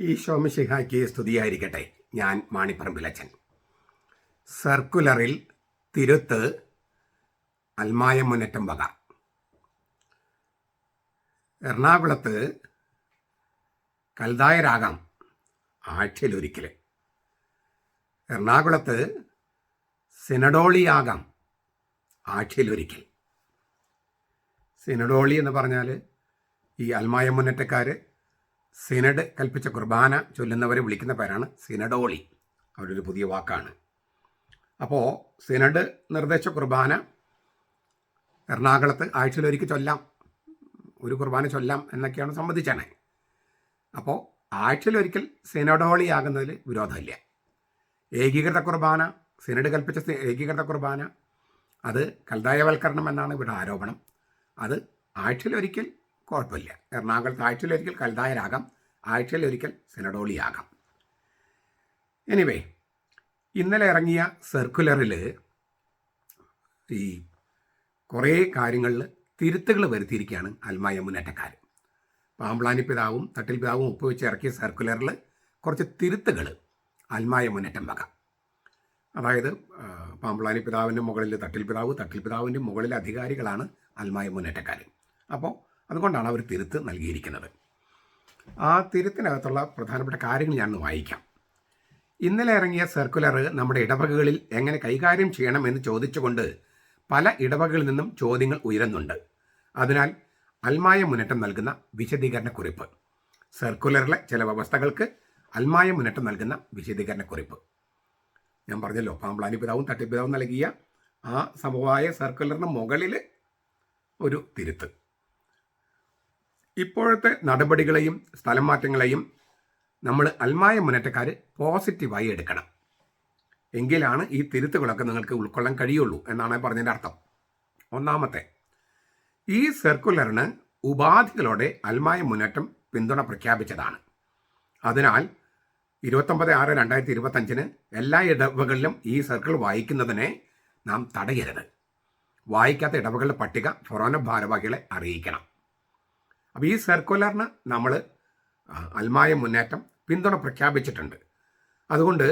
ഈ ശോമശിഹായ്ക്ക് സ്തുതിയായിരിക്കട്ടെ. ഞാൻ മാണിപ്പറമ്പിലച്ചൻ സർക്കുലറിൽ തിരുത്ത് അൽമായ മുന്നേറ്റം വക. എറണാകുളത്ത് കൽതായരാകാം ആഴ്ചയിലൊരിക്കൽ എറണാകുളത്ത് സിനഡോളിയാകാം ആഴ്ചയിലൊരിക്കൽ. സിനഡോളി എന്ന് പറഞ്ഞാൽ ഈ അൽമായ മുന്നേറ്റക്കാർ സിനഡ് കൽപ്പിച്ച കുർബാന ചൊല്ലുന്നവരെ വിളിക്കുന്ന പേരാണ് സിനഡോളി. അവരൊരു പുതിയ വാക്കാണ്. അപ്പോൾ സിനഡ് നിർദ്ദേശ കുർബാന എറണാകുളത്ത് ആഴ്ചയിലൊരിക്കൽ ചൊല്ലാം. ഒരു കുർബാന ചൊല്ലാം എന്നൊക്കെയാണ് സംബന്ധിച്ചാണ്. അപ്പോൾ ആഴ്ചയിലൊരിക്കൽ സിനഡോളി ആകുന്നതിൽ വിരോധമില്ല. ഏകീകൃത കുർബാന സിനഡ് കൽപ്പിച്ച ഏകീകൃത കുർബാന അത് കൽതായവൽക്കരണം എന്നാണ് ഇവിടെ ആരോപണം. അത് ആഴ്ചയിലൊരിക്കൽ കുഴപ്പമില്ല. എറണാകുളത്ത് ആഴ്ചയിലൊരിക്കൽ കൽതായരാകാം ആഴ്ചയിലൊരിക്കൽ സിനഡോളിയാകാം. എനിവേ ഇന്നലെ ഇറങ്ങിയ സർക്കുലറിൽ ഈ കുറേ കാര്യങ്ങളിൽ തിരുത്തുകൾ വരുത്തിയിരിക്കുകയാണ് അൽമായ മുന്നേറ്റക്കാർ പാമ്പ്ലാനി പിതാവും തട്ടിൽ പിതാവും ഒപ്പുവെച്ച് ഇറക്കിയ സർക്കുലറിൽ കുറച്ച് തിരുത്തുകൾ അൽമായ മുന്നേറ്റം വക. അതായത് പാമ്പ്ലാനി പിതാവിന്റെ മുകളിൽ തട്ടിൽ പിതാവ് തട്ടിൽ പിതാവിന്റെ മുകളിൽ അധികാരികളാണ് അൽമായ മുന്നേറ്റക്കാർ അപ്പോൾ അതുകൊണ്ടാണ് അവർ തിരുത്ത് നൽകിയിരിക്കുന്നത്. ആ തിരുത്തിനകത്തുള്ള പ്രധാനപ്പെട്ട കാര്യങ്ങൾ ഞാൻ വായിക്കാം. ഇന്നലെ ഇറങ്ങിയ സർക്കുലർ നമ്മുടെ ഇടവകകളിൽ എങ്ങനെ കൈകാര്യം ചെയ്യണമെന്ന് ചോദിച്ചുകൊണ്ട് പല ഇടവകകളിൽ നിന്നും ചോദ്യങ്ങൾ ഉയരുന്നുണ്ട്. അതിനാൽ അൽമായ മുന്നേറ്റം നൽകുന്ന വിശദീകരണ കുറിപ്പ് സർക്കുലറിലെ ചില വ്യവസ്ഥകൾക്ക് അൽമായ മുന്നേറ്റം നൽകുന്ന വിശദീകരണ കുറിപ്പ് ഞാൻ പറഞ്ഞല്ലോ പാമ്പ്ലാനി പിതാവും തട്ടിപ്പിതാവും നൽകിയ ആ സമവായ സർക്കുലറിന് മുകളിൽ ഒരു തിരുത്ത്. ഇപ്പോഴത്തെ നടപടികളെയും സ്ഥലം മാറ്റങ്ങളെയും നമ്മൾ അൽമായ മുന്നേറ്റക്കാർ പോസിറ്റീവായി എടുക്കണം. എങ്കിലാണ് ഈ തിരുത്തുകളൊക്കെ നിങ്ങൾക്ക് ഉൾക്കൊള്ളാൻ കഴിയുള്ളൂ എന്നാണ് പറഞ്ഞതിന്റെ അർത്ഥം. ഒന്നാമത്തെ ഈ സർക്കുലറിന് ഉപാധികളോടെ അൽമായ മുന്നേറ്റം പിന്തുണ പ്രഖ്യാപിച്ചതാണ്. അതിനാൽ ഇരുപത്തൊമ്പത് ആറ് രണ്ടായിരത്തി ഇരുപത്തഞ്ചിന് എല്ലാ ഇടവുകളിലും ഈ സർക്കിൾ വായിക്കുന്നതിനെ നാം തടയരുത്. വായിക്കാത്ത ഇടവകളുടെ പട്ടിക ഫൊറോന ഭാരവാഹികളെ അറിയിക്കണം. അപ്പോൾ ഈ സർക്കുലറിന് നമ്മൾ അൽമായ മുന്നേറ്റം പിന്തുണ പ്രഖ്യാപിച്ചിട്ടുണ്ട്. അതുകൊണ്ട്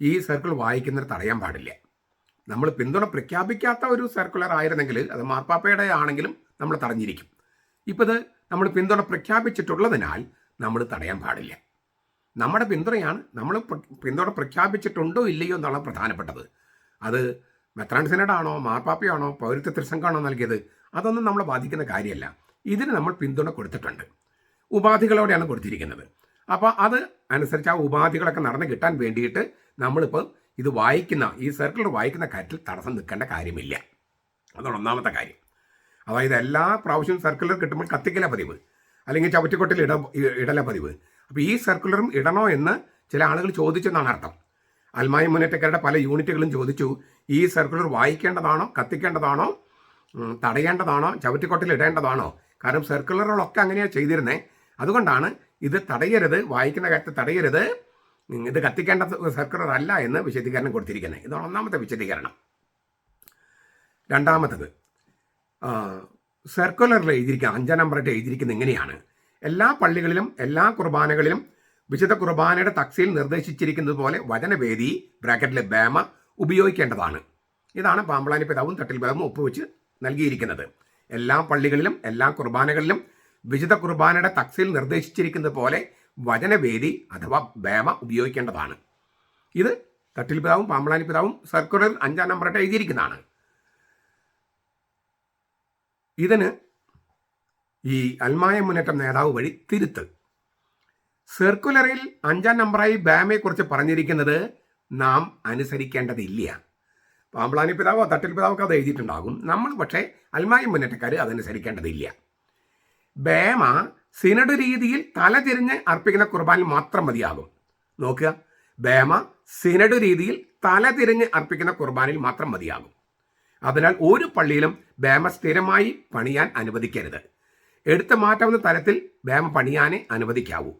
ഈ സർക്കിൾ വായിക്കുന്നത് തടയാൻ പാടില്ല. നമ്മൾ പിന്തുണ പ്രഖ്യാപിക്കാത്ത ഒരു സർക്കുലർ ആയിരുന്നെങ്കിൽ അത് മാർപ്പാപ്പയുടെ ആണെങ്കിലും നമ്മൾ തടഞ്ഞിരിക്കും. ഇപ്പോൾ ഇത് നമ്മൾ പിന്തുണ പ്രഖ്യാപിച്ചിട്ടുള്ളതിനാൽ നമ്മൾ തടയാൻ പാടില്ല. നമ്മുടെ പിന്തുണയാണ് നമ്മൾ പിന്തുണ പ്രഖ്യാപിച്ചിട്ടുണ്ടോ ഇല്ലയോ എന്നുള്ള പ്രധാനപ്പെട്ടത്. അത് മെത്രാൻ സിനഡാണോ മാർപ്പാപ്പയാണോ പൗരത്വ തിരുസംഘമാണോ നൽകിയത് അതൊന്നും നമ്മളെ ബാധിക്കുന്ന കാര്യമല്ല. ഇതിന് നമ്മൾ പിന്തുണ കൊടുത്തിട്ടുണ്ട്. ഉപാധികളോടെയാണ് കൊടുത്തിരിക്കുന്നത്. അപ്പോൾ അത് അനുസരിച്ച് ആ ഉപാധികളൊക്കെ നടന്നു കിട്ടാൻ വേണ്ടിയിട്ട് നമ്മളിപ്പോൾ ഇത് വായിക്കുന്ന ഈ സർക്കിൾ വായിക്കുന്ന കാര്യത്തിൽ തടസ്സം നിൽക്കേണ്ട കാര്യമില്ല. അതാണ് ഒന്നാമത്തെ കാര്യം. അതായത് എല്ലാ പ്രാവശ്യവും സർക്കുലർ കിട്ടുമ്പോൾ കത്തിക്കല പതിവ്. അല്ലെങ്കിൽ ചവറ്റിക്കൊട്ടിൽ ഇട ഇടല പതിവ്. അപ്പോൾ ഈ സർക്കുലറും ഇടണോ എന്ന് ചില ആളുകൾ ചോദിച്ചെന്നാണ് അർത്ഥം. അൽമായ മുന്നേറ്റക്കാരുടെ പല യൂണിറ്റുകളും ചോദിച്ചു ഈ സർക്കുലർ വായിക്കേണ്ടതാണോ കത്തിക്കേണ്ടതാണോ തടയേണ്ടതാണോ ചവറ്റിക്കൊട്ടിൽ ഇടേണ്ടതാണോ? കാരണം സർക്കുലറുകളൊക്കെ അങ്ങനെയാണ് ചെയ്തിരുന്നത് അതുകൊണ്ടാണ് ഇത് തടയരുത് വായിക്കുന്ന കാര്യത്തിൽ തടയരുത്. ഇത് കത്തിക്കേണ്ട സർക്കുലർ അല്ല എന്ന് വിശദീകരണം കൊടുത്തിരിക്കുന്നത് ഇതാണ് ഒന്നാമത്തെ വിശദീകരണം. രണ്ടാമത്തത് സർക്കുലറിൽ എഴുതിയിരിക്കുക അഞ്ചാം നമ്പറായിട്ട് എഴുതിയിരിക്കുന്നത് ഇങ്ങനെയാണ്. എല്ലാ പള്ളികളിലും എല്ലാ കുർബാനകളിലും വിശുദ്ധ കുർബാനയുടെ തക്സിയിൽ നിർദ്ദേശിച്ചിരിക്കുന്നത് പോലെ വചനവേദി ബ്രാക്കറ്റിലെ ബേമ ഉപയോഗിക്കേണ്ടതാണ്. ഇതാണ് പാമ്പളാനി പിതാവും തട്ടിൽ പിതാവും ഒപ്പുവെച്ച് നൽകിയിരിക്കുന്നത്. എല്ലാ പള്ളികളിലും എല്ലാ കുർബാനകളിലും വിശുദ്ധ കുർബാനയുടെ തക്സിൽ നിർദ്ദേശിച്ചിരിക്കുന്ന പോലെ വചനവേദി അഥവാ ബേമ ഉപയോഗിക്കേണ്ടതാണ്. ഇത് തട്ടിൽ പിതാവും പാമ്പളാനി പിതാവും സർക്കുലർ അഞ്ചാം നമ്പറായിട്ട് എഴുതിയിരിക്കുന്നതാണ്. ഇതിന് ഈ അൽമായ മുന്നേറ്റം നേതാവ് വഴി തിരുത്ത് സർക്കുലറിൽ അഞ്ചാം നമ്പറായി ബാമയെക്കുറിച്ച് പറഞ്ഞിരിക്കുന്നത് നാം അനുസരിക്കേണ്ടതില്ല. പാമ്പ്ലാനി പിതാവോ തട്ടിൽ പിതാവൊക്കെ അത് എഴുതിയിട്ടുണ്ടാകും. നമ്മൾ പക്ഷേ അൽമായ മുന്നേറ്റക്കാർ അതനുസരിക്കേണ്ടതില്ല ബേമ സിനഡ് രീതിയിൽ തലതിരിഞ്ഞ് അർപ്പിക്കുന്ന കുർബാനിൽ മാത്രം മതിയാകും. നോക്കുക. ബേമ സിനഡ് രീതിയിൽ തലതിരിഞ്ഞ് അർപ്പിക്കുന്ന കുർബാനിൽ മാത്രം മതിയാകും. അതിനാൽ ഒരു പള്ളിയിലും ബേമ സ്ഥിരമായി പണിയാൻ അനുവദിക്കരുത്. എടുത്തു മാറ്റാവുന്ന തരത്തിൽ ബേമ പണിയാനേ അനുവദിക്കാവൂ.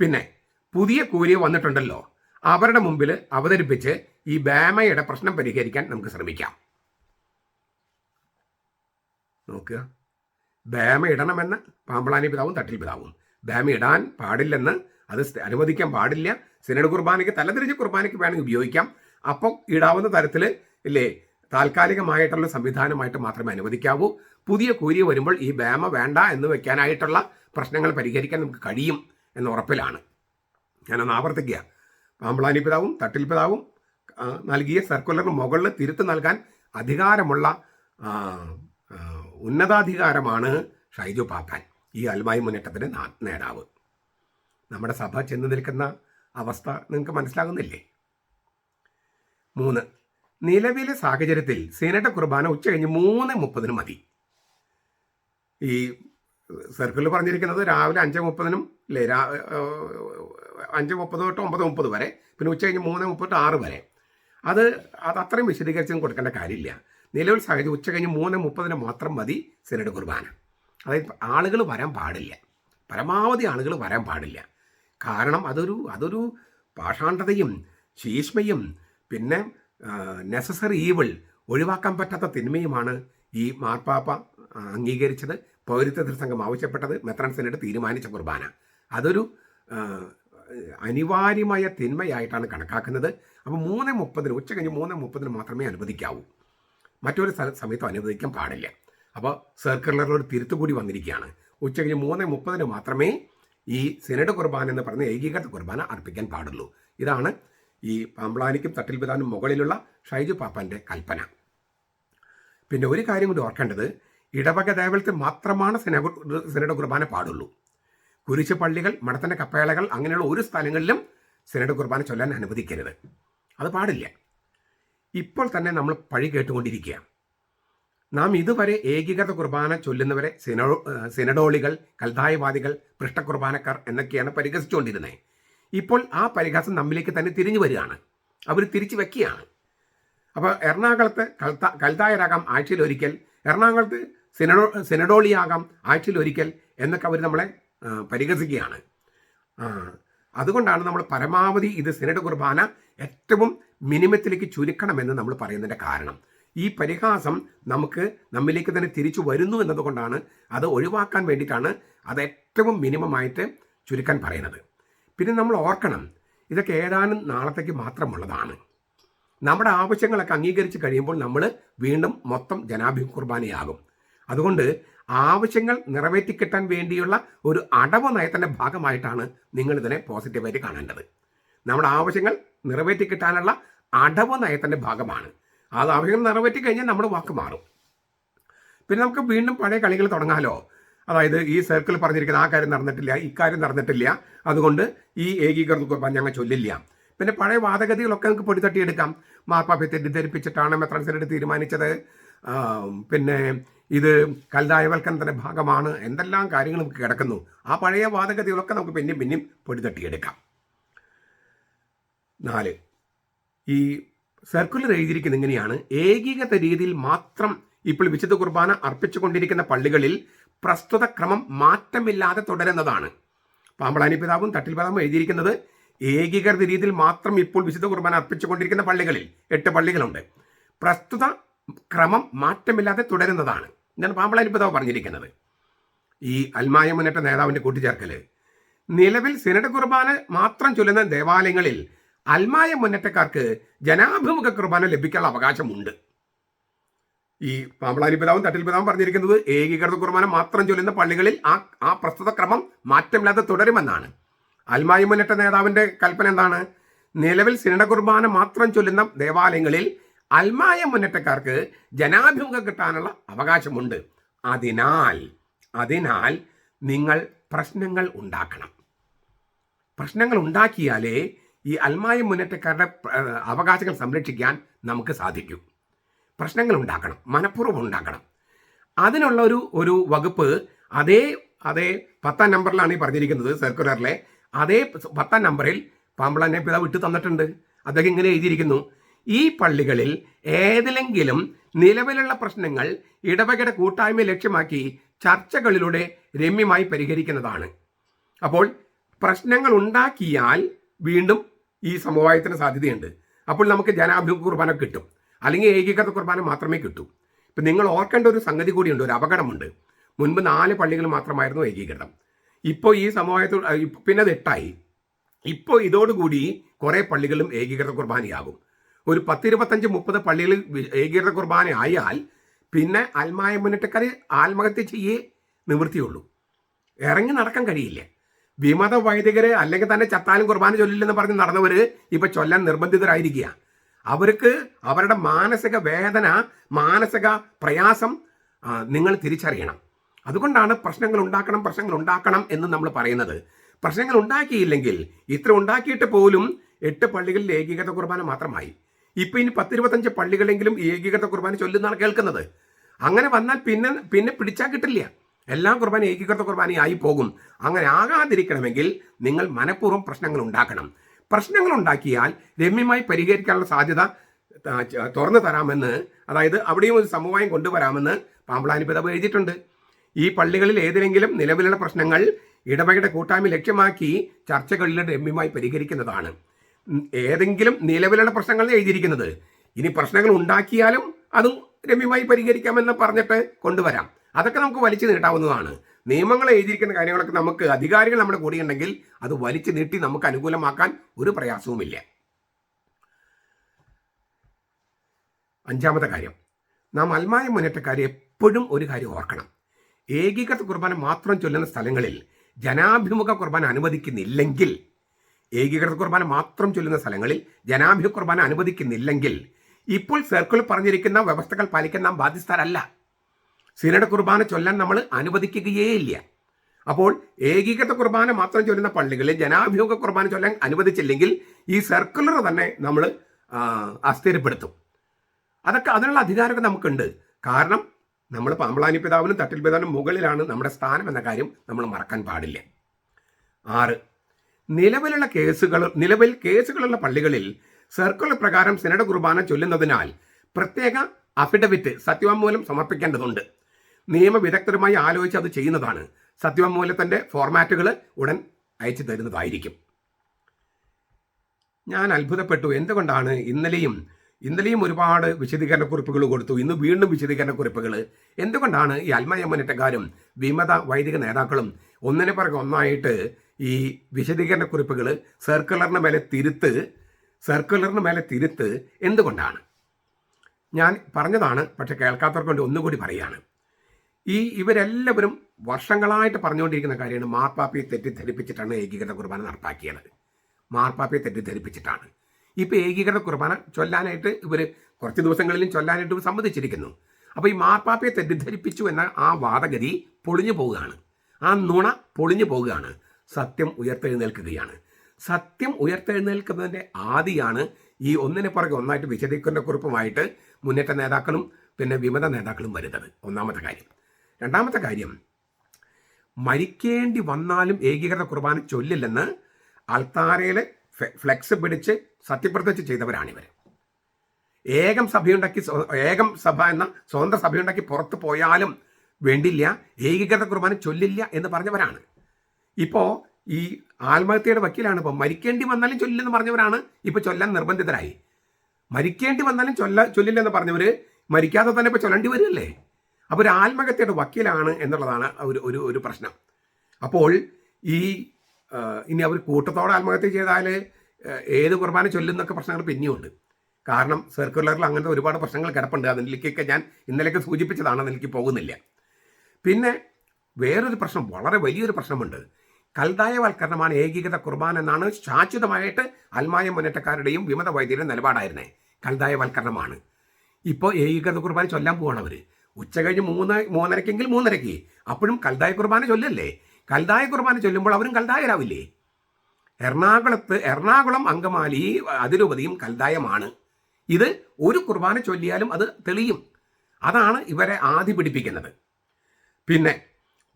പിന്നെ പുതിയ കൂലി വന്നിട്ടുണ്ടല്ലോ. അവരുടെ മുമ്പിൽ അവതരിപ്പിച്ച് ഈ ബാമയുടെ പ്രശ്നം പരിഹരിക്കാൻ നമുക്ക് ശ്രമിക്കാം. നോക്കുക. ബാമ ഇടണമെന്ന് പാമ്പളാനി പിതാവും തട്ടിൽ പിതാവും. ബാമ ഇടാൻ പാടില്ലെന്ന് അത് അനുവദിക്കാൻ പാടില്ല. സിനഡ് കുർബാനയ്ക്ക് തലതിരിഞ്ഞ് കുർബാനയ്ക്ക് വേണമെങ്കിൽ ഉപയോഗിക്കാം. അപ്പോൾ ഇടാവുന്ന തരത്തിൽ ഇല്ലേ താൽക്കാലികമായിട്ടുള്ള സംവിധാനമായിട്ട് മാത്രമേ അനുവദിക്കാവൂ. പുതിയ കൂലി വരുമ്പോൾ ഈ ബാമ വേണ്ട എന്ന് വെക്കാനായിട്ടുള്ള പ്രശ്നങ്ങൾ പരിഹരിക്കാൻ നമുക്ക് കഴിയും എന്ന ഉറപ്പിലാണ്. ഞാനൊന്ന് ആവർത്തിക്കുക. പാമ്പളാനി പിതാവും തട്ടിൽ പിതാവും നൽകിയ സർക്കുലറിന് മുകളിൽ തിരുത്ത് നൽകാൻ അധികാരമുള്ള ഉന്നതാധികാരമാണ് ഷൈജു പാപ്പാൻ ഈ അൽമായി മുന്നേറ്റത്തിന് നാ- നേതാവ്. നമ്മുടെ സഭ ചെന്ന് നിൽക്കുന്ന അവസ്ഥ നിങ്ങൾക്ക് മനസ്സിലാകുന്നില്ലേ? മൂന്ന് നിലവിലെ സാഹചര്യത്തിൽ സീനയുടെ കുർബാന ഉച്ച കഴിഞ്ഞ് മൂന്ന് മുപ്പതിന് മതി. ഈ സർക്കിളിൽ പറഞ്ഞിരിക്കുന്നത് രാവിലെ അഞ്ച് മുപ്പതിനും അല്ലേ രാ അഞ്ച് മുപ്പത് തൊട്ട് ഒമ്പത് മുപ്പത് വരെ. പിന്നെ ഉച്ച കഴിഞ്ഞ് മൂന്ന് മുപ്പത് ആറ് വരെ. അത് അത് അത്രയും വിശദീകരിച്ചും കൊടുക്കേണ്ട കാര്യമില്ല. നിലവിൽ സാഹചര്യം ഉച്ച കഴിഞ്ഞ് മൂന്ന് മുപ്പതിന് മാത്രം മതി സിനഡ് കുർബാന. അതായത് ആളുകൾ വരാൻ പാടില്ല. പരമാവധി ആളുകൾ വരാൻ പാടില്ല. കാരണം അതൊരു അതൊരു പാഷാണ്ഡതയും ശീഷ്മയും പിന്നെ നെസസറി ഈവിൾ ഒഴിവാക്കാൻ പറ്റാത്ത തിന്മയുമാണ് ഈ മാർപ്പാപ്പ അംഗീകരിച്ചത്. പൗരത്വ സംഘം ആവശ്യപ്പെട്ടത് മെത്രാൻ തീരുമാനിച്ച കുർബാന. അതൊരു അനിവാര്യമായ തിന്മയായിട്ടാണ് കണക്കാക്കുന്നത്. അപ്പോൾ മൂന്ന് മുപ്പതിന് ഉച്ച കഴിഞ്ഞ് മൂന്ന് മുപ്പതിന് മാത്രമേ അനുവദിക്കാവൂ. മറ്റൊരു സമയത്തും അനുവദിക്കാൻ പാടില്ല. അപ്പോൾ സർക്കുലറിൽ ഒരു തിരുത്തു കൂടി വന്നിരിക്കുകയാണ്. ഉച്ച കഴിഞ്ഞ് മൂന്ന് മുപ്പതിന് മാത്രമേ ഈ സിനഡ് കുർബാന എന്ന് പറഞ്ഞ ഏകീകൃത കുർബാന അർപ്പിക്കാൻ പാടുള്ളൂ. ഇതാണ് ഈ പാമ്പ്ലാനിക്കും തട്ടിൽ പിതാനും മുകളിലുള്ള ഷൈജു പാപ്പാന്റെ കൽപ്പന. പിന്നെ ഒരു കാര്യം കൂടി ഓർക്കേണ്ടത് ഇടവക ദേവലത്തിൽ മാത്രമാണ് സിനഡ് കുർബാന പാടുള്ളൂ. കുരിശ് പള്ളികൾ മഠത്തിന്റെ കപ്പേളകൾ അങ്ങനെയുള്ള ഒരു സ്ഥലങ്ങളിലും സിനഡ് കുർബാന ചൊല്ലാൻ അനുവദിക്കരുത്. അത് പാടില്ല. ഇപ്പോൾ തന്നെ നമ്മൾ പഴി കേട്ടുകൊണ്ടിരിക്കുക. നാം ഇതുവരെ ഏകീകൃത കുർബാന ചൊല്ലുന്നവരെ സിനോ സിനഡോളികൾ കൽതായവാദികൾ പൃഷ്ഠകുർബാനക്കാർ എന്നൊക്കെയാണ് പരിഹസിച്ചുകൊണ്ടിരുന്നത് ഇപ്പോൾ ആ പരിഹാസം നമ്മിലേക്ക് തന്നെ തിരിഞ്ഞു വരികയാണ്. അവർ തിരിച്ചു വെക്കുകയാണ്. അപ്പോൾ എറണാകുളത്ത് കൽത്ത കൽതായരാകാം ആഴ്ചയിലൊരിക്കൽ എറണാകുളത്ത് സിനഡോ സിനഡോളിയാകാം ആഴ്ചയിലൊരിക്കൽ എന്നൊക്കെ അവർ നമ്മളെ പരിഹസിക്കുകയാണ്. അതുകൊണ്ടാണ് നമ്മൾ പരമാവധി ഇത് സിനഡ് കുർബാന ഏറ്റവും മിനിമത്തിലേക്ക് ചുരുക്കണമെന്ന് നമ്മൾ പറയുന്നതിന്റെ കാരണം. ഈ പരിഹാസം നമുക്ക് നമ്മിലേക്ക് തന്നെ തിരിച്ചു വരുന്നു എന്നതുകൊണ്ടാണ് അത് ഒഴിവാക്കാൻ വേണ്ടിയിട്ടാണ് അത് ഏറ്റവും മിനിമമായിട്ട് ചുരുക്കാൻ പറയുന്നത്. പിന്നെ നമ്മൾ ഓർക്കണം ഇതൊക്കെ ഏതാനും നാളത്തേക്ക് മാത്രമുള്ളതാണ്. നമ്മുടെ ആവശ്യങ്ങളൊക്കെ അംഗീകരിച്ച് കഴിയുമ്പോൾ നമ്മൾ വീണ്ടും മൊത്തം ജനാഭി കുർബാനയാകും. അതുകൊണ്ട് ആവശ്യങ്ങൾ നിറവേറ്റിക്കിട്ടാൻ വേണ്ടിയുള്ള ഒരു അടവ് നയത്തിന്റെ ഭാഗമായിട്ടാണ് നിങ്ങൾ ഇതിനെ പോസിറ്റീവായിട്ട് കാണേണ്ടത്. നമ്മുടെ ആവശ്യങ്ങൾ നിറവേറ്റിക്കിട്ടാനുള്ള അടവ് നയത്തിന്റെ ഭാഗമാണ്. അത് ആവശ്യങ്ങൾ നിറവേറ്റി കഴിഞ്ഞാൽ നമ്മുടെ വാക്ക് മാറും. പിന്നെ നമുക്ക് വീണ്ടും പഴയ കളികൾ തുടങ്ങാലോ? അതായത് ഈ സർക്കിൾ പറഞ്ഞിരിക്കുന്ന ആ കാര്യം നടന്നിട്ടില്ല ഇക്കാര്യം നടന്നിട്ടില്ല. അതുകൊണ്ട് ഈ ഏകീകൃത കുർബാന ഞങ്ങൾ ചൊല്ലില്ല. പിന്നെ പഴയ വാദഗതികളൊക്കെ നമുക്ക് പൊടിത്തട്ടിയെടുക്കാം മാർപ്പാപ്പയെ തെറ്റിദ്ധരിപ്പിച്ചിട്ടാണ് മെത്രാൻസെനറ്റ് തീരുമാനിച്ചത്. പിന്നെ ഇത് കൽതായവൽക്കരണത്തിന്റെ ഭാഗമാണ്. എന്തെല്ലാം കാര്യങ്ങൾ നമുക്ക് കിടക്കുന്നു? ആ പഴയ വാദഗതികളൊക്കെ നമുക്ക് പിന്നെയും പിന്നെയും പൊടിതട്ടിയെടുക്കാം നാല്. ഈ സർക്കുലർ എഴുതിയിരിക്കുന്നത് ഇങ്ങനെയാണ്. ഏകീകൃത രീതിയിൽ മാത്രം ഇപ്പോൾ വിശുദ്ധ കുർബാന അർപ്പിച്ചുകൊണ്ടിരിക്കുന്ന പള്ളികളിൽ പ്രസ്തുത ക്രമം മാറ്റമില്ലാതെ തുടരുന്നതാണ്. പാമ്പളാനി പിതാവും തട്ടിൽ പിതാവും എഴുതിയിരിക്കുന്നത് ഏകീകൃത രീതിയിൽ മാത്രം ഇപ്പോൾ വിശുദ്ധ കുർബാന അർപ്പിച്ചുകൊണ്ടിരിക്കുന്ന പള്ളികളിൽ എട്ട് പള്ളികളുണ്ട്. പ്രസ്തുത ക്രമം മാറ്റമില്ലാതെ തുടരുന്നതാണ്. എന്നാണ് പാമ്പളയിൽ ഇപ്പോൾ പറഞ്ഞിരിക്കുന്നത്. ഈ അൽമായ മുന്നേറ്റ നേതാവിന്റെ കൂട്ടിച്ചേർക്കൽ നിലവിൽ സിനഡ് കുർബാന മാത്രം ചൊല്ലുന്ന ദേവാലയങ്ങളിൽ അൽമായ മുന്നേറ്റക്കാർക്ക് ജനാഭിമുഖ കുർബാന ലഭിക്കാനുള്ള അവകാശമുണ്ട്. ഈ പാമ്പളാനി പിതാവും തട്ടിൽ പിതാവും പറഞ്ഞിരിക്കുന്നത് ഏകീകൃത കുർബാന മാത്രം ചൊല്ലുന്ന പള്ളികളിൽ ആ ആ പ്രസ്തുത ക്രമം മാറ്റമില്ലാതെ തുടരുമെന്നാണ്. അൽമായ മുന്നേറ്റ നേതാവിന്റെ കൽപ്പന എന്താണ്? നിലവിൽ സിനഡ കുർബാന മാത്രം ചൊല്ലുന്ന ദേവാലയങ്ങളിൽ അൽമായ മുന്നേറ്റക്കാർക്ക് ജനാഭിമുഖം കിട്ടാനുള്ള അവകാശമുണ്ട്. അതിനാൽ അതിനാൽ നിങ്ങൾ പ്രശ്നങ്ങൾ ഉണ്ടാക്കണം. പ്രശ്നങ്ങൾ ഉണ്ടാക്കിയാലേ ഈ അൽമായ മുന്നേറ്റക്കാരുടെ അവകാശങ്ങൾ സംരക്ഷിക്കാൻ നമുക്ക് സാധിക്കൂ. പ്രശ്നങ്ങൾ ഉണ്ടാക്കണം മനഃപൂർവം ഉണ്ടാക്കണം. അതിനുള്ള ഒരു ഒരു വകുപ്പ് അതേ അതേ പത്താം നമ്പറിലാണ് ഈ പറഞ്ഞിരിക്കുന്നത് സർക്കുലറിലെ. അതേ പത്താം നമ്പറിൽ പാമ്പളനെ പിതാവ് ഇട്ട് തന്നിട്ടുണ്ട്. അദ്ദേഹം ഇങ്ങനെ എഴുതിയിരിക്കുന്നു. ഈ പള്ളികളിൽ ഏതിലെങ്കിലും നിലവിലുള്ള പ്രശ്നങ്ങൾ ഇടവകയുടെ കൂട്ടായ്മ ലക്ഷ്യമാക്കി ചർച്ചകളിലൂടെ രമ്യമായി പരിഹരിക്കുന്നതാണ്. അപ്പോൾ പ്രശ്നങ്ങൾ ഉണ്ടാക്കിയാൽ വീണ്ടും ഈ സമവായത്തിന് സാധ്യതയുണ്ട്. അപ്പോൾ നമുക്ക് ജനാഭിമുഖ കുർബാന കിട്ടും. അല്ലെങ്കിൽ ഏകീകൃത കുർബാന മാത്രമേ കിട്ടൂ. ഇപ്പം നിങ്ങൾ ഓർക്കേണ്ട ഒരു സംഗതി കൂടിയുണ്ട് ഒരു അപകടമുണ്ട്. മുൻപ് നാല് പള്ളികൾ മാത്രമായിരുന്നു ഏകീകൃതം. ഇപ്പോൾ ഈ സമവായത്തോട് പിന്നെ അത് എട്ടായി. ഇപ്പോൾ ഇതോടുകൂടി കുറേ പള്ളികളും ഏകീകൃത കുർബാനയാകും. ഒരു പത്തിരുപത്തഞ്ച് മുപ്പത് പള്ളികളിൽ വി- ഏകീകൃത കുർബാന ആയാൽ പിന്നെ അൽമായ മുന്നേറ്റക്കാർ ആത്മഹത്യ ചെയ്യേ നിവൃത്തിയുള്ളൂ. ഇറങ്ങി നടക്കാൻ കഴിയില്ല. വിമത വൈദികര് അല്ലെങ്കിൽ തന്നെ ചത്താലും കുർബാന ചൊല്ലില്ലെന്ന് പറഞ്ഞ് നടന്നവർ ഇപ്പം ചൊല്ലാൻ നിർബന്ധിതരായിരിക്കുക. അവർക്ക് അവരുടെ മാനസിക വേദന മാനസിക പ്രയാസം നിങ്ങൾ തിരിച്ചറിയണം. അതുകൊണ്ടാണ് പ്രശ്നങ്ങൾ ഉണ്ടാക്കണം പ്രശ്നങ്ങൾ ഉണ്ടാക്കണം എന്ന് നമ്മൾ പറയുന്നത്. പ്രശ്നങ്ങൾ ഉണ്ടാക്കിയില്ലെങ്കിൽ ഇത്ര ഉണ്ടാക്കിയിട്ട് പോലും എട്ട് പള്ളികളിൽ ഏകീകൃത കുർബാന മാത്രമായി. ഇപ്പൊ ഇനി പത്തിരുപത്തഞ്ച് പള്ളികളെങ്കിലും ഏകീകൃത കുർബാന ചൊല്ലുന്നതാണ് കേൾക്കുന്നത്. അങ്ങനെ വന്നാൽ പിന്നെ പിന്നെ പിടിച്ചാൽ കിട്ടില്ല. എല്ലാ കുർബാന ഏകീകൃത കുർബാനയായി പോകും. അങ്ങനെ ആകാതിരിക്കണമെങ്കിൽ നിങ്ങൾ മനഃപൂർവം പ്രശ്നങ്ങൾ ഉണ്ടാക്കണം. പ്രശ്നങ്ങൾ ഉണ്ടാക്കിയാൽ രമ്യമായി പരിഹരിക്കാനുള്ള സാധ്യത തുറന്നു തരാമെന്ന് അതായത് അവിടെയും ഒരു സമവായം കൊണ്ടുവരാമെന്ന് പാമ്പളാനി എഴുതിയിട്ടുണ്ട്. ഈ പള്ളികളിൽ ഏതെങ്കിലും നിലവിലുള്ള പ്രശ്നങ്ങൾ ഇടവകയുടെ കൂട്ടായ്മ ലക്ഷ്യമാക്കി ചർച്ചകളിൽ രമ്യമായി പരിഹരിക്കുന്നതാണ്. ഏതെങ്കിലും നിലവിലുള്ള പ്രശ്നങ്ങൾ എഴുതിയിരിക്കുന്നത്. ഇനി പ്രശ്നങ്ങൾ ഉണ്ടാക്കിയാലും അതും രമ്യമായി പരിഹരിക്കാമെന്ന് പറഞ്ഞിട്ട് കൊണ്ടുവരാം. അതൊക്കെ നമുക്ക് വലിച്ചു നീട്ടാവുന്നതാണ്. നിയമങ്ങൾ എഴുതിയിരിക്കുന്ന കാര്യങ്ങളൊക്കെ നമുക്ക് അധികാരികൾ നമ്മുടെ കൂടെയുണ്ടെങ്കിൽ അത് വലിച്ചു നീട്ടി നമുക്ക് അനുകൂലമാക്കാൻ ഒരു പ്രയാസവുമില്ല. അഞ്ചാമത്തെ കാര്യം. നാം അൽമായ മുന്നേറ്റക്കാർ എപ്പോഴും ഒരു കാര്യം ഓർക്കണം. ഏകീകൃത കുർബാന മാത്രം ചൊല്ലുന്ന സ്ഥലങ്ങളിൽ ജനാഭിമുഖ കുർബാന അനുവദിക്കുന്നില്ലെങ്കിൽ ഏകീകൃത കുർബാന മാത്രം ചൊല്ലുന്ന സ്ഥലങ്ങളിൽ ജനാഭ്യ കുർബാന അനുവദിക്കുന്നില്ലെങ്കിൽ ഇപ്പോൾ സർക്കിൾ പറഞ്ഞിരിക്കുന്ന വ്യവസ്ഥകൾ പാലിക്കാൻ നാം ബാധ്യസ്ഥരല്ല. സിനഡ് കുർബാന ചൊല്ലാൻ നമ്മൾ അനുവദിക്കുകയേയില്ല. അപ്പോൾ ഏകീകൃത കുർബാന മാത്രം ചൊല്ലുന്ന പള്ളികളിൽ ജനാഭിമുഖ കുർബാന ചൊല്ലാൻ അനുവദിച്ചില്ലെങ്കിൽ ഈ സർക്കുലർ തന്നെ നമ്മൾ അസ്ഥിരപ്പെടുത്തും. അതൊക്കെ അതിനുള്ള അധികാരമൊക്കെ നമുക്കുണ്ട്. കാരണം നമ്മൾ പാമ്പളാനി പിതാവിനും തട്ടിൽ പിതാവിനും മുകളിലാണ് നമ്മുടെ സ്ഥാനം എന്ന കാര്യം നമ്മൾ മറക്കാൻ പാടില്ല. ആറ്. നിലവിലുള്ള കേസുകൾ നിലവിൽ കേസുകളുള്ള പള്ളികളിൽ സർക്കുലർ പ്രകാരം സിനഡ് കുർബാന ചൊല്ലുന്നതിനാൽ പ്രത്യേക അഫിഡവിറ്റ് സത്യവാങ്മൂലം സമർപ്പിക്കേണ്ടതുണ്ട്. നിയമവിദഗ്ധരുമായി ആലോചിച്ച് അത് ചെയ്യുന്നതാണ്. സത്യവാങ്മൂലത്തിന്റെ ഫോർമാറ്റുകൾ ഉടൻ അയച്ചു തരുന്നതായിരിക്കും. ഞാൻ അത്ഭുതപ്പെട്ടു. എന്തുകൊണ്ടാണ് ഇന്നലെയും ഇന്നലെയും ഒരുപാട് വിശദീകരണ കുറിപ്പുകൾ കൊടുത്തു. ഇന്ന് വീണ്ടും വിശദീകരണ കുറിപ്പുകൾ എന്തുകൊണ്ടാണ് ഈ അൽമയ മുന്നേറ്റക്കാരും വിമത വൈദിക നേതാക്കളും ഒന്നിനെ പിറകെ ഒന്നായിട്ട് ഈ വിശദീകരണ കുറിപ്പുകൾ സർക്കുലറിന് മേലെ തിരുത്ത് സർക്കുലറിന് മേലെ തിരുത്ത് എന്തുകൊണ്ടാണ്? ഞാൻ പറഞ്ഞതാണ് പക്ഷെ കേൾക്കാത്തവർക്ക് വേണ്ടി ഒന്നുകൂടി പറയുകയാണ് ഈ ഇവരെല്ലാവരും വർഷങ്ങളായിട്ട് പറഞ്ഞുകൊണ്ടിരിക്കുന്ന കാര്യമാണ് മാർപ്പാപ്പയെ തെറ്റിദ്ധരിപ്പിച്ചിട്ടാണ് ഏകീകൃത കുർബാന നടപ്പാക്കിയത്. മാർപ്പാപ്പയെ തെറ്റിദ്ധരിപ്പിച്ചിട്ടാണ്. ഇപ്പോൾ ഏകീകൃത കുർബാന ചൊല്ലാനായിട്ട് ഇവർ കുറച്ച് ദിവസങ്ങളിലും ചൊല്ലാനായിട്ട് സമ്മതിച്ചിരിക്കുന്നു. അപ്പോൾ ഈ മാർപ്പാപ്പയെ തെറ്റിദ്ധരിപ്പിച്ചു എന്ന ആ വാദഗതി പൊളിഞ്ഞു പോവുകയാണ്. ആ നുണ പൊളിഞ്ഞു പോവുകയാണ്. സത്യം ഉയർത്തെഴുന്നേൽക്കുകയാണ്. സത്യം ഉയർത്തെഴുന്നേൽക്കുന്നതിന്റെ ആദിയാണ് ഈ ഒന്നിനെ പുറകെ ഒന്നായിട്ട് വിശദീകരണ കുറിപ്പുമായിട്ട് മുന്നേറ്റ നേതാക്കളും പിന്നെ വിമത നേതാക്കളും വരുന്നത്. ഒന്നാമത്തെ കാര്യം. രണ്ടാമത്തെ കാര്യം മരിക്കേണ്ടി വന്നാലും ഏകീകൃത കുർബാന ചൊല്ലില്ലെന്ന് അൾത്താരയിൽ ഫ്ലെക്സ് പിടിച്ച് സത്യപ്രതിജ്ഞ ചെയ്തവരാണിവർ ഏകം സഭയുണ്ടാക്കി ഏകം സഭ എന്ന സ്വതന്ത്ര സഭയുണ്ടാക്കി പുറത്തു പോയാലും വേണ്ടില്ല ഏകീകൃത കുർബാന ചൊല്ലില്ല എന്ന് പറഞ്ഞവരാണ്. ഇപ്പോൾ ഈ ആത്മഹത്യയുടെ വക്കീലാണ് ഇപ്പോൾ മരിക്കേണ്ടി വന്നാലും ചൊല്ലില്ലെന്ന് പറഞ്ഞവരാണ് ഇപ്പോൾ ചൊല്ലാൻ നിർബന്ധിതരായി. മരിക്കേണ്ടി വന്നാലും ചൊല്ല ചൊല്ലില്ലെന്ന് പറഞ്ഞവർ മരിക്കാതെ തന്നെ ഇപ്പോൾ ചൊല്ലേണ്ടി വരുമല്ലേ അപ്പോൾ ഒരു ആത്മഹത്യയുടെ വക്കീലാണ് എന്നുള്ളതാണ് ഒരു ഒരു ഒരു പ്രശ്നം. അപ്പോൾ ഈ ഇനി അവർ കൂട്ടത്തോടെ ആത്മഹത്യ ചെയ്താൽ ഏത് കുർബാന ചൊല്ലുന്നൊക്കെ പ്രശ്നങ്ങൾ പിന്നെയുണ്ട്. കാരണം സർക്കുലറിൽ അങ്ങനത്തെ ഒരുപാട് പ്രശ്നങ്ങൾ കിടപ്പുണ്ട്. അതിലേക്കൊക്കെ ഞാൻ ഇന്നലെയൊക്കെ സൂചിപ്പിച്ചതാണ് അതിലേക്ക് പോകുന്നില്ല. പിന്നെ വേറൊരു പ്രശ്നം വളരെ വലിയൊരു പ്രശ്നമുണ്ട്. കൽതായവൽക്കരണമാണ് ഏകീകൃത കുർബാന എന്നാണ് ശാശ്വതമായിട്ട് അൽമായ മുന്നേറ്റക്കാരുടെയും വിമത വൈദ്യരുടെ നിലപാടായിരുന്നേ. കൽതായവൽക്കരണമാണ് ഇപ്പോൾ ഏകീകൃത കുർബാന ചൊല്ലാൻ പോവാണ് അവർ ഉച്ച കഴിഞ്ഞ് മൂന്ന് മൂന്നരക്കെങ്കിൽ മൂന്നരയ്ക്ക് അപ്പോഴും കൽതായ കുർബാന ചൊല്ലല്ലേ? കൽതായ കുർബാന ചൊല്ലുമ്പോൾ അവരും കൽതായരാവില്ലേ എറണാകുളത്ത് എറണാകുളം അങ്കമാലി അതിരൂപതയും കൽതായമാണ് ഇത് ഒരു കുർബാന ചൊല്ലിയാലും അത് തെളിയും. അതാണ് ഇവരെ ആദ്യ പിടിപ്പിക്കുന്നത് പിന്നെ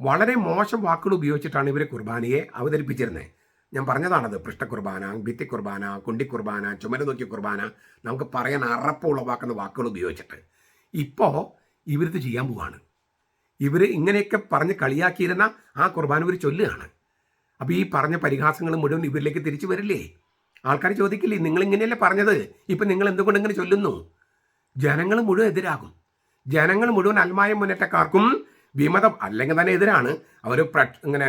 വളരെ മോശം വാക്കുകൾ ഉപയോഗിച്ചിട്ടാണ് ഇവർ കുർബാനയെ അവതരിപ്പിച്ചിരുന്നത് ഞാൻ പറഞ്ഞതാണത്. പൃഷ്ഠ കുർബാന ഭിത്തി കുർബാന കുണ്ടി കുർബാന ചുമര നോക്കി കുർബാന നമുക്ക് പറയാൻ അറപ്പുളവാക്കുന്ന വാക്കുകൾ ഉപയോഗിച്ചിട്ട്. ഇപ്പോൾ ഇവരിത് ചെയ്യാൻ പോവാണ്. ഇവർ ഇങ്ങനെയൊക്കെ പറഞ്ഞ് കളിയാക്കിയിരുന്ന ആ കുർബാന ഇവർ ചൊല്ലുകയാണ്. അപ്പോൾ ഈ പറഞ്ഞ പരിഹാസങ്ങൾ മുഴുവൻ ഇവരിലേക്ക് തിരിച്ചു വരില്ലേ? ആൾക്കാർ ചോദിക്കില്ലേ നിങ്ങൾ ഇങ്ങനെയല്ലേ പറഞ്ഞത്? ഇപ്പം നിങ്ങൾ എന്തുകൊണ്ട് ഇങ്ങനെ ചൊല്ലുന്നു? ജനങ്ങൾ മുഴുവൻ എതിരാകും. ജനങ്ങൾ മുഴുവൻ അൽമായ മുന്നേറ്റക്കാർക്കും വിമതം അല്ലെങ്കിൽ തന്നെ എതിരാണ് അവർ ഇങ്ങനെ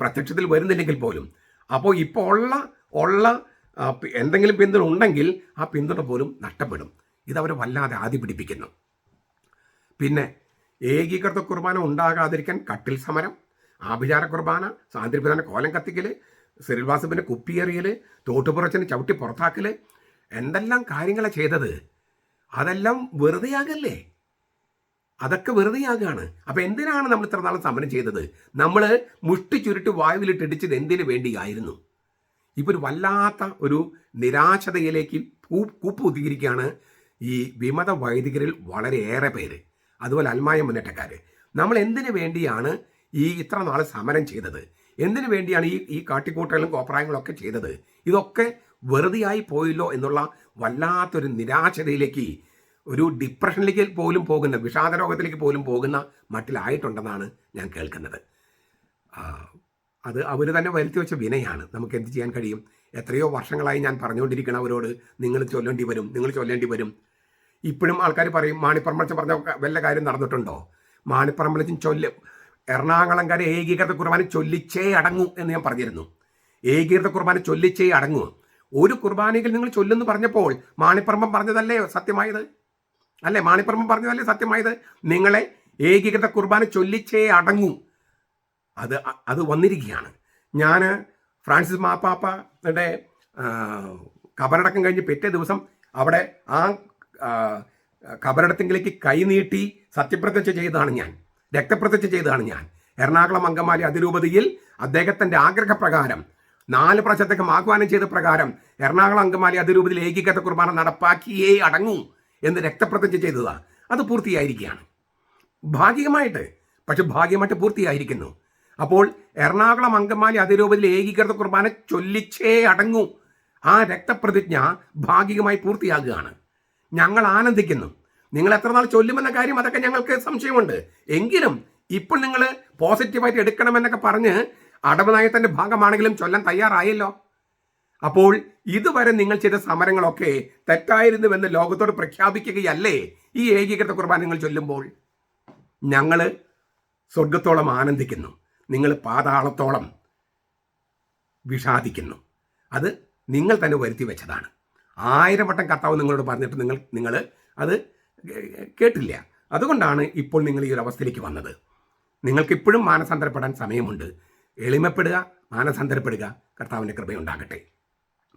പ്രത്യക്ഷത്തിൽ വരുന്നില്ലെങ്കിൽ പോലും. അപ്പോൾ ഇപ്പോൾ ഉള്ള ഉള്ള എന്തെങ്കിലും പിന്തുണ ഉണ്ടെങ്കിൽ ആ പിന്തുണ പോലും നഷ്ടപ്പെടും. ഇതവർ വല്ലാതെ ആദ്യ പിടിപ്പിക്കുന്നു പിന്നെ ഏകീകൃത കുർബാന ഉണ്ടാകാതിരിക്കാൻ കട്ടിൽ സമരം ആഭിചാര കുർബാന സാന്ദ്രിപ്രധാന കോലം കത്തിക്കൽ സിറിൽവാസപ്പിന്റെ കുപ്പിയെറിയൽ തോട്ടുപുറച്ചന് ചവിട്ടി പുറത്താക്കൽ എന്തെല്ലാം കാര്യങ്ങളാണ് ചെയ്തത്? അതെല്ലാം വെറുതെയാകല്ലേ? അതൊക്കെ വെറുതെയാകാണ്. അപ്പൊ എന്തിനാണ് നമ്മൾ ഇത്ര നാളെ സമരം ചെയ്തത്? നമ്മൾ മുഷ്ടി ചുരുട്ടി വായുവിലിട്ട് ഇടിച്ചത് എന്തിനു വേണ്ടിയായിരുന്നു? ഇപ്പൊ ഒരു വല്ലാത്ത ഒരു നിരാശതയിലേക്ക് കൂപ്പുതിയിരിക്കുകയാണ് ഈ വിമത വൈദികരിൽ വളരെയേറെ പേര്. അതുപോലെ അൽമായ മുന്നേറ്റക്കാര്. നമ്മൾ എന്തിനു വേണ്ടിയാണ് ഈ ഇത്ര നാൾ സമരം ചെയ്തത്? എന്തിനു വേണ്ടിയാണ് ഈ ഈ കാട്ടിക്കൂട്ടലും കോപ്രായങ്ങളും ഒക്കെ ചെയ്തത്? ഇതൊക്കെ വെറുതെയായി പോയില്ലോ എന്നുള്ള വല്ലാത്തൊരു നിരാശതയിലേക്ക് ഒരു ഡിപ്രഷനിലേക്ക് പോലും പോകുന്ന വിഷാദ രോഗത്തിലേക്ക് പോലും പോകുന്ന മട്ടിലായിട്ടുണ്ടെന്നാണ് ഞാൻ കേൾക്കുന്നത്. അത് അവർ തന്നെ വരുത്തി വെച്ച വിനയാണ്. നമുക്ക് എന്ത് ചെയ്യാൻ കഴിയും? എത്രയോ വർഷങ്ങളായി ഞാൻ പറഞ്ഞുകൊണ്ടിരിക്കണം അവരോട് നിങ്ങൾ ചൊല്ലേണ്ടി വരും നിങ്ങൾ ചൊല്ലേണ്ടി വരും. ഇപ്പോഴും ആൾക്കാർ പറയും മാണിപ്പറമ്പളച്ചൻ പറഞ്ഞ വല്ല കാര്യം നടന്നിട്ടുണ്ടോ? മാണിപ്പറമ്പളച്ചൻ ചൊല്ല് എറണാകുളംകാരെ ഏകീകൃത കുർബാന ചൊല്ലിച്ചേ അടങ്ങൂ എന്ന് ഞാൻ പറഞ്ഞിരുന്നു. ഏകീകൃത കുർബാന ചൊല്ലിച്ചേ അടങ്ങൂ. ഒരു കുർബാനയിൽ നിങ്ങൾ ചൊല്ലുന്നു പറഞ്ഞപ്പോൾ മാണിപ്പറമ്പം പറഞ്ഞതല്ലേ സത്യമായത്? അല്ലേ? മാണിപ്പറമ്പ് പറഞ്ഞതല്ലേ സത്യമായത്? നിങ്ങളെ ഏകീകൃത കുർബാന ചൊല്ലിച്ചേ അടങ്ങും. അത് അത് വന്നിരിക്കുകയാണ്. ഞാൻ ഫ്രാൻസിസ് മാപ്പാപ്പയുടെ കബറടക്കം കഴിഞ്ഞ് പിറ്റേ ദിവസം അവിടെ ആ കബറടത്തിങ്കിലേക്ക് കൈനീട്ടി സത്യപ്രതിജ്ഞ ചെയ്തതാണ് ഞാൻ. രക്തപ്രതിജ്ഞ ചെയ്തതാണ് ഞാൻ. എറണാകുളം അങ്കമാലി അതിരൂപതയിൽ അദ്ദേഹത്തിന്റെ ആഗ്രഹപ്രകാരം നാല് പ്രാവശ്യത്തേക്കും ആഹ്വാനം ചെയ്ത പ്രകാരം എറണാകുളം അങ്കമാലി അതിരൂപതയിൽ ഏകീകൃത കുർബാന നടപ്പാക്കിയേ അടങ്ങൂ. എന്ന് രക്തപ്രതിജ്ഞ ചെയ്തതാണ് അത് പൂർത്തിയായിരിക്കുകയാണ്. ഭാഗികമായിട്ട് പക്ഷെ ഭാഗ്യമായിട്ട് പൂർത്തിയായിരിക്കുന്നു. അപ്പോൾ എറണാകുളം അങ്കമാലി അതിരൂപതയിൽ ഏകീകൃത കുർബാന ചൊല്ലിച്ചേ അടങ്ങൂ. ആ രക്തപ്രതിജ്ഞ ഭാഗികമായി പൂർത്തിയാകുകയാണ്. ഞങ്ങൾ ആനന്ദിക്കുന്നു. നിങ്ങൾ എത്ര നാൾ ചൊല്ലുമെന്ന കാര്യം അതൊക്കെ ഞങ്ങൾക്ക് സംശയമുണ്ട്. എങ്കിലും ഇപ്പോൾ നിങ്ങൾ പോസിറ്റീവായിട്ട് എടുക്കണമെന്നൊക്കെ പറഞ്ഞ് അടവ് തന്റെ ഭാഗമാണെങ്കിലും ചൊല്ലാൻ തയ്യാറായല്ലോ. അപ്പോൾ ഇതുവരെ നിങ്ങൾ ചെയ്ത സമരങ്ങളൊക്കെ തെറ്റായിരുന്നുവെന്ന് ലോകത്തോട് പ്രഖ്യാപിക്കുകയല്ലേ? ഈ ഏകീകൃത കുർബാന നിങ്ങൾ ചൊല്ലുമ്പോൾ ഞങ്ങൾ സ്വർഗത്തോളം ആനന്ദിക്കുന്നു. നിങ്ങൾ പാതാളത്തോളം വിഷാദിക്കുന്നു. അത് നിങ്ങൾ തന്നെ വരുത്തി വെച്ചതാണ്. ആയിരം വട്ടം കർത്താവ് നിങ്ങളോട് പറഞ്ഞിട്ട് നിങ്ങൾ നിങ്ങൾ അത് കേട്ടില്ല. അതുകൊണ്ടാണ് ഇപ്പോൾ നിങ്ങൾ ഈ ഒരു അവസ്ഥയിലേക്ക് വന്നത്. നിങ്ങൾക്കിപ്പോഴും മാനസാന്തരപ്പെടാൻ സമയമുണ്ട്. എളിമപ്പെടുക മാനസാന്തരപ്പെടുക കർത്താവിന്റെ കൃപയുണ്ടാകട്ടെ.